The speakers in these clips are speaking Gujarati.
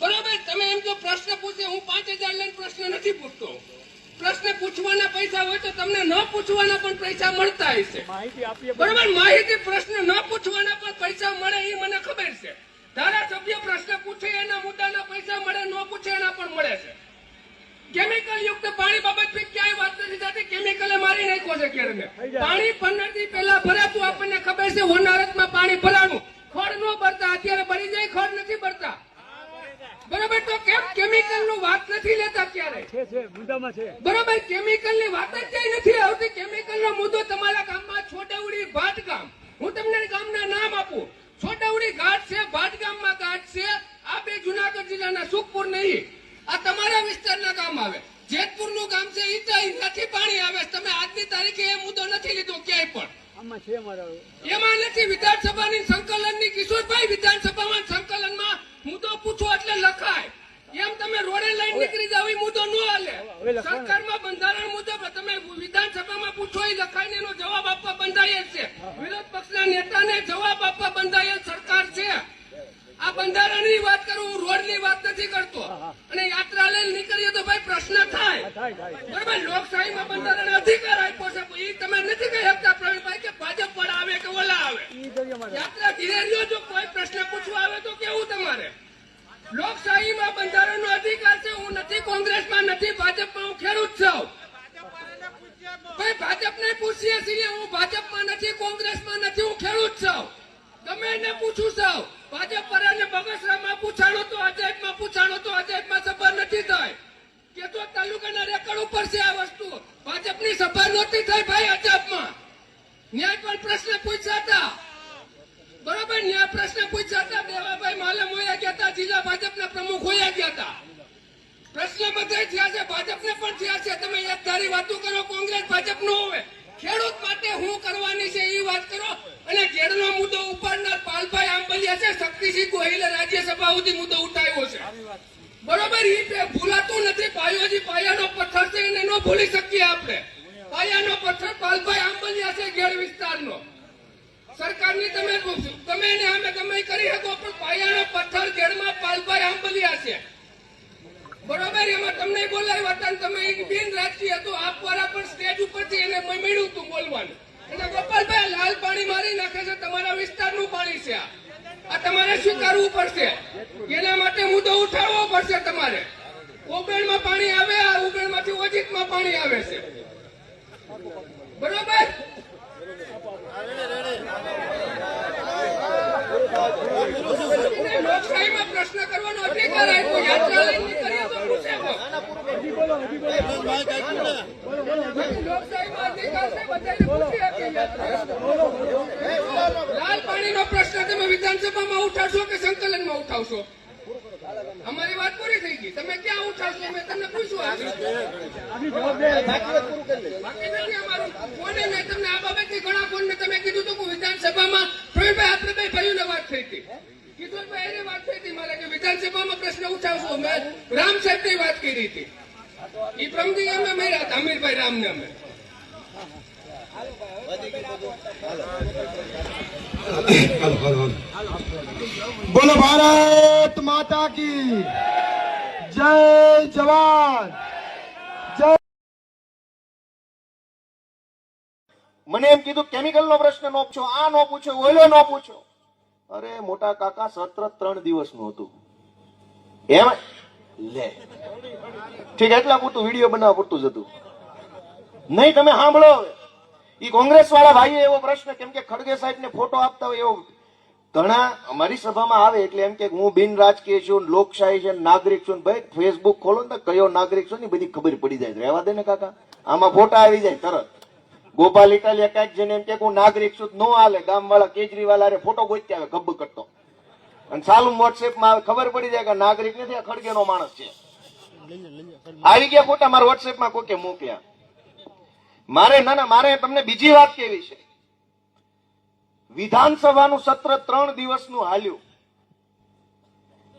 બરોબર તમે એમ જો પ્રશ્ન પૂછે હું પાંચ હજાર લઈને પ્રશ્ન નથી પૂછતો. પ્રશ્ન પૂછવાના પૈસા હોય તો તમને ન પૂછવાના પણ પૈસા મળતા હશે બરોબર માહિતી પ્રશ્ન ન પૂછવાના પણ પૈસા મળે એ મને ખબર છે. ધારાસભ્ય પ્રશ્ન પૂછે એના મુદ્દાના પૈસા મળે ન પૂછે એના પણ મળે છે. કેમિકલ યુક્ત પાણી બાબત ક્યાંય વાત નથી થતી. કેમિકલે મારી નાખ્યો છે કેરને પાણી પંદરથી પહેલા ભરાતું આપણને ખબર છે હોનારતમાં પાણી ભરાણું. ખડ નો ભરતા અત્યારે ભરી જાય ખડ નથી ભરતા. બરોબર તો કેમ કેમિકલનું વાત નથી લેતા ક્યારે? છે છે મુદ્દામાં છે. બરોબર કેમિકલની વાત જ કઈ નથી આવતી? કેમિકલ નો મુદ્દો તમારા ગામમાં છોટાઉડી ભાટ ગામ હું તમને ગામના નામ આપું. છોટાઉડી ઘાટ છે ભાટ ગામમાં ઘાટ છે. આ બે જુનાગઢ જિલ્લાના સુખપુર નહીં. આ તમારા વિસ્તારના ગામ આવે. જેતપુરનું ગામ છે ઈચાઈ નથી પાણી આવે. તમે આજની તારીખે એ મુદ્દો નથી લીધો ક્યાંય પણ. આમાં છે મારા એમાં નથી વિધાનસભાની સંકલનની કિશોરભાઈ વિધાનસભામાં સંકલનમાં મુદ્દો પૂછો એટલે લખાય. એમ તમે રોડે લઈને નીકળી જાવ એ મુદ્દો ન હાલે. સરકારમાં બંધારણ મુજબ તમે વિધાનસભામાં પૂછો એ લખાય ને એનો જવાબ આપવા બંધાયેલ છે. વિરોધ પક્ષના નેતાને જવાબ આપવા બંધાયેલ સરકાર છે. આ બંધારણની વાત કરું હું રોડની વાત નથી કરતો. અને યાત્રા લઈને નીકળીએ તો ભાઈ પ્રશ્ન થાય. બરાબર લોકશાહીમાં બંધારણ અધિકાર આપ્યો છે એ તમે નથી કહી શકતા પ્રવીણભાઈ કે ભાજપ પર આવે કે ઓલા આવે ઈ જોઈએ મારા યાત્રા ધીરે રહ્યો જો કોઈ પ્રશ્ન પૂછવા આવે તો કેવું તમારે લોકશાહીમાં બંધારણનો અધિકાર છે હું નથી કોંગ્રેસમાં નથી ભાજપમાં હું ખેડૂત છું ભાઈ ભાજપને પૂછીએ છીએ હું ભાજપમાં નથી કોંગ્રેસમાં નથી હું ખેડૂત છું ગમે એને પૂછું છું ભાજપ પર અને બગસરામાં પૂછાણો તો અજયમાં પૂછાણો તો અજયમાં સભા નથી થઈ કે તો તાલુકાના રેકર્ડ ઉપર છે આ વસ્તુ ભાજપની સભા નહોતી થઈ ભાઈ અજબમાં ન્યાય પણ પ્રશ્ન પૂછતા. હતા બરોબર, ન્યાય પ્રશ્ન પૂછતા. હતા દેવાભાઈ માલમ હોયા ગયા હતા જિલ્લા ભાજપના પ્રમુખ હોયા ગયા હતા પ્રશ્ન બધા થયા છે, ભાજપને પણ થયા છે. તમે એક ધારી વાતો કરો, કોંગ્રેસ ભાજપ નો હોય. ખેડૂત માટે હું કરવાની છે એ વાત કરો. અને ઘેરનો મુદ્દો ઉપાડનાર પાલભાઈ આંબલિયા છે, શક્તિસિંહ ગોહિલે રાજ્યસભા સુધી મુદ્દો ઉઠાવ્યો છે. બરોબર એ ભૂલાતું નથી, પાયોજી પાયાનો પથ્થર છે, એને ન ભૂલી શકીએ આપણે. પાયાનો પથ્થર પાલભાઈ આંબલિયા છે ઘેર વિસ્તારનો. સરકારની તમે તમે ને અમે તમે કરી શકો, પણ પાયાનો પથ્થર ઘેરમાં પાલભાઈ આંબલિયા છે. બરોબર, એમાં તમને બોલાવ્યા હતા તમે એક બિન રાજકીય હતો આપ વાળા પણ સ્ટેજ ઉપરથી એને મળ્યું હતું બોલવાનું. એટલે ગોપાલભાઈ, લાલ પાણી મારી નાખે છે, તમારા વિસ્તારનું પાણી છે આ. આ તમારે સ્વીકારવું પડશે. એના માટે મુદ્દો ઉઠાવવો પડશે તમારે. ઉબેણમાં પાણી આવે, આ ઉબેણમાંથી ઓજીતમાં પાણી આવે છે. બરોબર? લોકશાહીમાં પ્રશ્ન કરવાનો પ્રશ્ન તમે વિધાનસભામાં ઉઠાવશો કે સંકલનમાં ઉઠાવશો અમારી વાત પૂરી થઈ ગઈ તમે મેં તમને પૂછ્યું આગળ. આપની જવાબદારી બાકી નથી અમારું. ફોને મેં તમને આ બાબતની ઘણા ફોન તમે કીધું હતું કે વિધાનસભામાં પ્રવીણભાઈ આપણે ભાઈઓને વાત થઈ હતી. કિશોરભાઈ એને વાત થઈ હતી મારે કે વિધાનસભામાં પ્રશ્ન ઉઠાવશો. મેં રામ સાહેબની વાત કરી હતી. એ પ્રમદી અમે મળ્યા હતા અમીરભાઈ રામને અમે. બોલો ભારત માતા કી. જય જવાન! મને એમ કીધું કેમિકલ નો પ્રશ્ન નો પૂછો, આ નો પૂછો ઓઈલો નો પૂછો. અરે, મોટા કાકા, સત્ર ત્રણ દિવસનું હતું. એમ? લે. ઠીક, એટલા પૂરતું વીડિયો બનાવવા પૂરતું જ હતું. નહીં, તમે સાંભળો. ઈ કોંગ્રેસ વાળા ભાઈએ એવો પ્રશ્ન, કેમ કે ખડગે સાહેબ ને ફોટો આપતા હોય એવો ઘણા અમારી સભામાં આવે એટલે એમ કે હું બિન રાજકીય છું, લોકશાહી છે, નાગરિક છું. ભાઈ ફેસબુક ખોલો ને કયો નાગરિક છું ને બધી ખબર પડી જાય. રહેવા દે ને કાકા. આમાં ફોટા આવી જાય તરત. ગોપાલ ઇટાલિયા કાંઈક જેને એમ કે હું નાગરિક છું, નો હાલે. ગામ વાળા કેજરીવાલ અરે ફોટો ગોતી આવે ગબ્બ કરતો. અને સાલું વોટ્સએપમાં આવે, ખબર પડી જાય કે નાગરિક નથી, આ ખડગેનો માણસ છે. આવી ગયા ફોટા મારા વોટ્સએપમાં કોકે મોકલ્યા. મારે, ના ના, મારે તમને બીજી વાત કેવી છે? વિધાનસભાનું સત્ર ત્રણ દિવસનું હાલ્યું.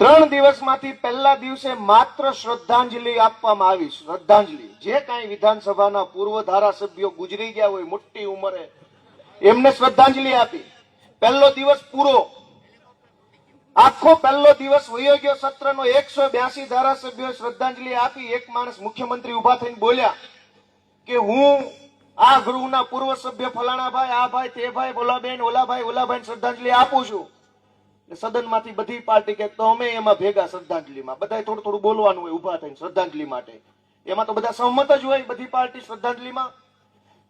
ત્રણ દિવસમાંથી પહેલા દિવસે માત્ર શ્રદ્ધાંજલિ આપવામાં આવી, શ્રદ્ધાંજલિ. જે કાંઈ વિધાનસભાના પૂર્વ ધારાસભ્યો ગુજરી ગયા હોય, મોટી ઉંમરે, એમને શ્રદ્ધાંજલિ આપી. પહેલો દિવસ પૂરો. આખો પહેલો દિવસ વયો ગયો સત્રનો એકસો બ્યાસી ધારાસભ્યો શ્રદ્ધાંજલિ આપી. એક માણસ મુખ્યમંત્રી ઊભા થઈને બોલ્યા કે હું આ ગૃહના પૂર્વ સભ્ય ફલાણાભાઈ, આ ભાઈ, તે ભાઈ બોલાબેન ઓલાભાઈ ઓલાભાઈ શ્રદ્ધાંજલિ આપું છું. સદનમાંથી બધી પાર્ટી કે તો અમે એમાં ભેગા શ્રદ્ધાંજલિમાં. બધા થોડું થોડું બોલવાનું હોય ઊભા થઈને શ્રદ્ધાંજલિ માટે. એમાં તો બધા સહમત જ હોય બધી પાર્ટી શ્રદ્ધાંજલિમાં.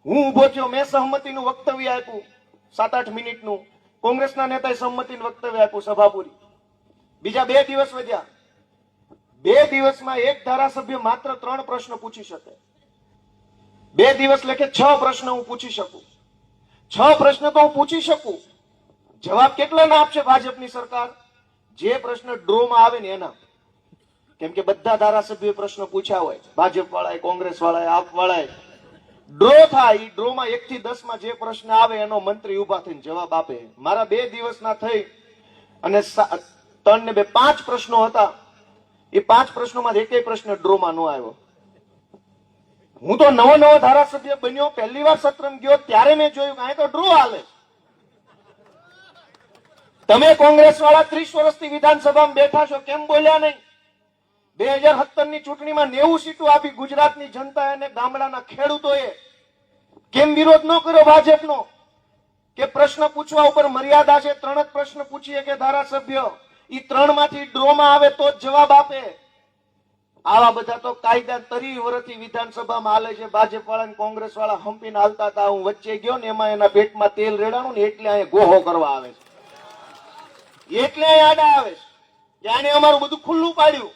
હું ઊભો થયો, મેં સહમતિનું વક્તવ્ય આપ્યું સાત આઠ મિનિટનું. કોંગ્રેસના નેતાએ સહમતિનું વક્તવ્ય આપ્યું, સભાપુરી. બીજા બે દિવસ વધ્યા. બે દિવસમાં એક ધારાસભ્ય માત્ર ત્રણ પ્રશ્ન પૂછી શકે. બે દિવસ લેખે છ પ્રશ્ન હું પૂછી શકું. છ પ્રશ્ન તો હું પૂછી શકું. જવાબ કેટલાના આપશે ભાજપની સરકાર? જે પ્રશ્ન ડ્રોમાં આવે ને એના. કેમ કે બધા ધારાસભ્યોએ પ્રશ્ન પૂછ્યા હોય. ભાજપ વાળાએ કોંગ્રેસ વાળાએ આપ વાળાએ ડ્રો થાય, ઈ ડ્રોમાં એક થી દસમાં જે પ્રશ્ન આવે એનો મંત્રી ઊભા થઈને જવાબ આપે. મારા બે દિવસના થઈ અને ત્રણ ને બે, પાંચ પ્રશ્નો હતા. એ પાંચ પ્રશ્નોમાં એકેય પ્રશ્ન ડ્રોમાં ન આવ્યો. હું તો નવો નવો ધારાસભ્ય બન્યો, પહેલી વાર સત્રમ ગયો, ત્યારે મેં જોયું કે તો ડ્રો હાલે તમે કોંગ્રેસ વાળા ત્રીસ વર્ષથી વિધાનસભામાં બેઠા છો, કેમ બોલ્યા નહીં? બે હજાર સત્તરની ચૂંટણીમાં નેવું સીટો આપી ગુજરાતની જનતા અને ગામડાના ખેડૂતોએ. કેમ વિરોધ ન કર્યો ભાજપનો? કે પ્રશ્ન પૂછવા ઉપર મર્યાદા છે? ત્રણ જ પ્રશ્ન પૂછીએ કે ધારાસભ્ય એ ત્રણમાંથી ડ્રોમાં આવે તો જ જવાબ આપે. આવા બધા તો કાયદા તરી વર્ષથી વિધાનસભામાં હાલે છે. ભાજપ વાળા કોંગ્રેસ વાળા હંપીને હાલતા હતા. હું વચ્ચે ગયો ને એમાં એના પેટમાં તેલ રેડાણું ને એટલે અહીંયા ગોહો કરવા આવે છે. એટલે આડા આવે છે. જાણે અમારું બધું ખુલ્લું પાડ્યું.